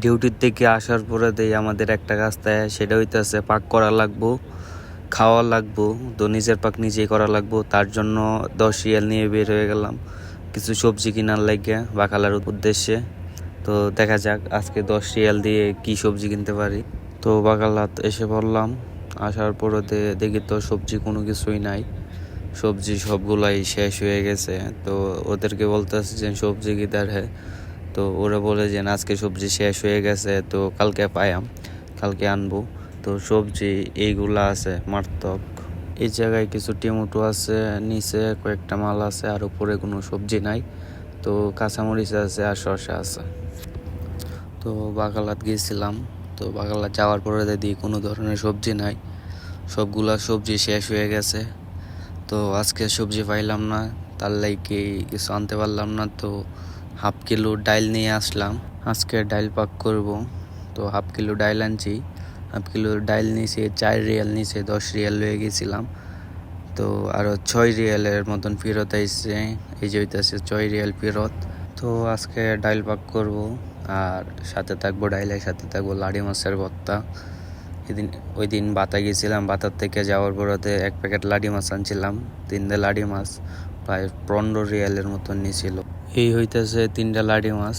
ডিউটির থেকে আসার পরে দেই আমাদের একটা কাজ দেয় সেটা হইতেছে পাক করা লাগবো, খাওয়া লাগবো, তো নিজের পাক নিজেই করা লাগবো, তার জন্য দশ রিয়াল নিয়ে বের হয়ে গেলাম। কিছু সবজি কেনার লাগে বাকালার উদ্দেশ্যে। তো দেখা যাক আজকে দশ রিয়াল দিয়ে কি সবজি কিনতে পারি। তো বাকালাত এসে পড়লাম, আসার পরে দেখি তো সবজি কোনো কিছুই নাই। সবজি সবগুলাই শেষ হয়ে গেছে, তো ওদেরকে বলতেছে যে সবজি কিধার হ্যাঁ তো ওরা বলে যে আজকে সবজি শেষ হয়ে গেছে, তো কালকে পায়াম কালকে আনব। তো সবজি এইগুলা আছে মারাত্মক এই জায়গায় কিছু টিমুটো আছে, নিচে কয়েকটা মাল আছে, আর উপরে কোনো সবজি নাই। তো কাঁচামরিচ আছে আর শসা আছে। তো বাগালাত গিয়েছিলাম তো বাগালাত যাওয়ার পরে দেখি কোনো ধরনের সবজি নাই। সবগুলা সবজি শেষ হয়ে গেছে। তো আজকে সবজি পাইলাম না, তার লাইকে কিছু আনতে পারলাম না, তো হাফ কিলো ডাইল নিয়ে আসলাম। আজকে ডাইল পাক করব। তো হাফ কিলো ডাইল আনছি। হাফ কিলো ডাইল নিয়েছি, চার রিয়াল নিচে দশ রিয়াল লয়ে গেছিলাম। তো আরও ছয় রিয়ালের মতন ফেরত আইসে এই যে হইতেছে ছয় রিয়াল ফেরত। তো আজকে ডাইল পাক করব। আর সাথে থাকব ডাইলের সাথে থাকব লাড়ি মাছের ভর্তা। এদিন, ওই দিন বাতা গেছিলাম। বাতার থেকে যাওয়ার পরতে এক প্যাকেট লাডি মাছ আনছিলাম। তিনটে লাডি মাছ, প্রায় পনেরো রিয়ালের মতন নিয়েছিল এই হইতেছে তিনটা লাডি মাছ।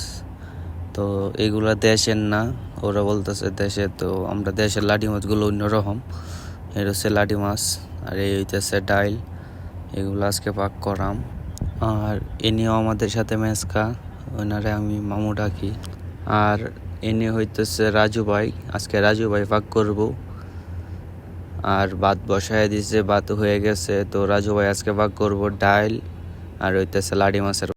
তো এগুলা দেশের না, ওরা বলতেছে দেশে তো আমরা দেশের লাডি মাছগুলো অন্যরকম। এটা হচ্ছে লাডি মাছ, আর এই হইতেছে ডাইল, এগুলো আজকে পাক করাম। আর এনেও আমাদের সাথে মেসকা, ওনারে আমি মামু ডাকি। আর এনে হইতেছে রাজু ভাই, আজকে রাজু ভাই পাক করব। আর ভাত বসায় দিছে, ভাত হয়ে গেছে, তো রাজু ভাই আজকে পাক করব ডাইল, আর হইতেছে লাডি মাছের